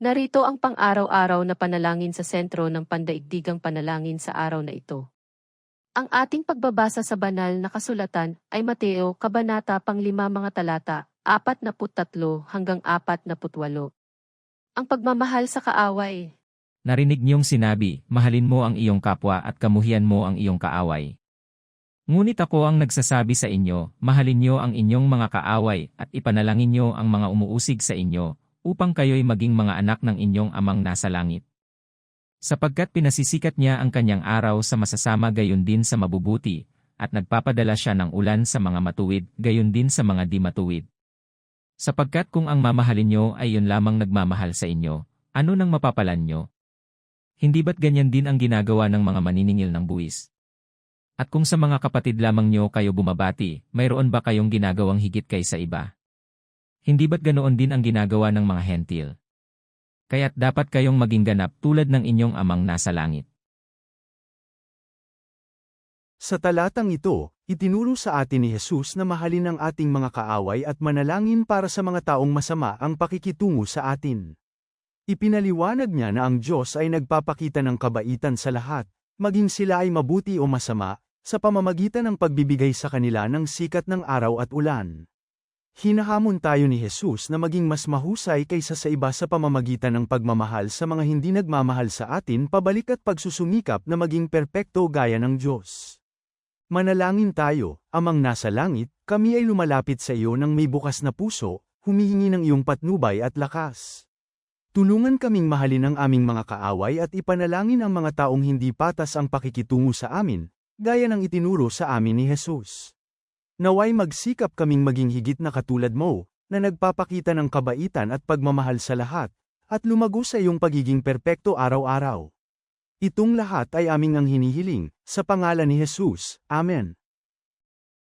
Narito ang pang-araw-araw na panalangin sa sentro ng pandaigdigang panalangin sa araw na ito. Ang ating pagbabasa sa banal na kasulatan ay Mateo, Kabanata Panglima mga talata, 43 hanggang 48. Ang pagmamahal sa kaaway. Narinig niyong sinabi, mahalin mo ang iyong kapwa at kamuhian mo ang iyong kaaway. Ngunit ako ang nagsasabi sa inyo, mahalin niyo ang inyong mga kaaway at ipanalangin niyo ang mga umuusig sa inyo, upang kayo'y maging mga anak ng inyong amang nasa langit. Sapagkat pinasisikat niya ang kanyang araw sa masasama gayon din sa mabubuti, at nagpapadala siya ng ulan sa mga matuwid gayon din sa mga di matuwid. Sapagkat kung ang mamahalin niyo ay yun lamang nagmamahal sa inyo, ano nang mapapalan niyo? Hindi ba't ganyan din ang ginagawa ng mga maniningil ng buwis? At kung sa mga kapatid lamang niyo kayo bumabati, mayroon ba kayong ginagawang higit kaysa iba? Hindi ba't ganoon din ang ginagawa ng mga hentil? Kaya't dapat kayong maging ganap tulad ng inyong amang nasa langit. Sa talatang ito, itinuro sa atin ni Jesus na mahalin ang ating mga kaaway at manalangin para sa mga taong masama ang pakikitungo sa atin. Ipinaliwanag niya na ang Diyos ay nagpapakita ng kabaitan sa lahat, maging sila ay mabuti o masama, sa pamamagitan ng pagbibigay sa kanila ng sikat ng araw at ulan. Hinahamon tayo ni Jesus na maging mas mahusay kaysa sa iba sa pamamagitan ng pagmamahal sa mga hindi nagmamahal sa atin pabalik at pagsusumikap na maging perpekto gaya ng Diyos. Manalangin tayo, amang nasa langit, kami ay lumalapit sa iyo ng may bukas na puso, humihingi ng iyong patnubay at lakas. Tulungan kaming mahalin ang aming mga kaaway at ipanalangin ang mga taong hindi patas ang pakikitungo sa amin, gaya ng itinuro sa amin ni Jesus. Naway magsikap kaming maging higit na katulad mo, na nagpapakita ng kabaitan at pagmamahal sa lahat, at lumago sa iyong pagiging perpekto araw-araw. Itong lahat ay aming ang hinihiling, sa pangalan ni Jesus. Amen.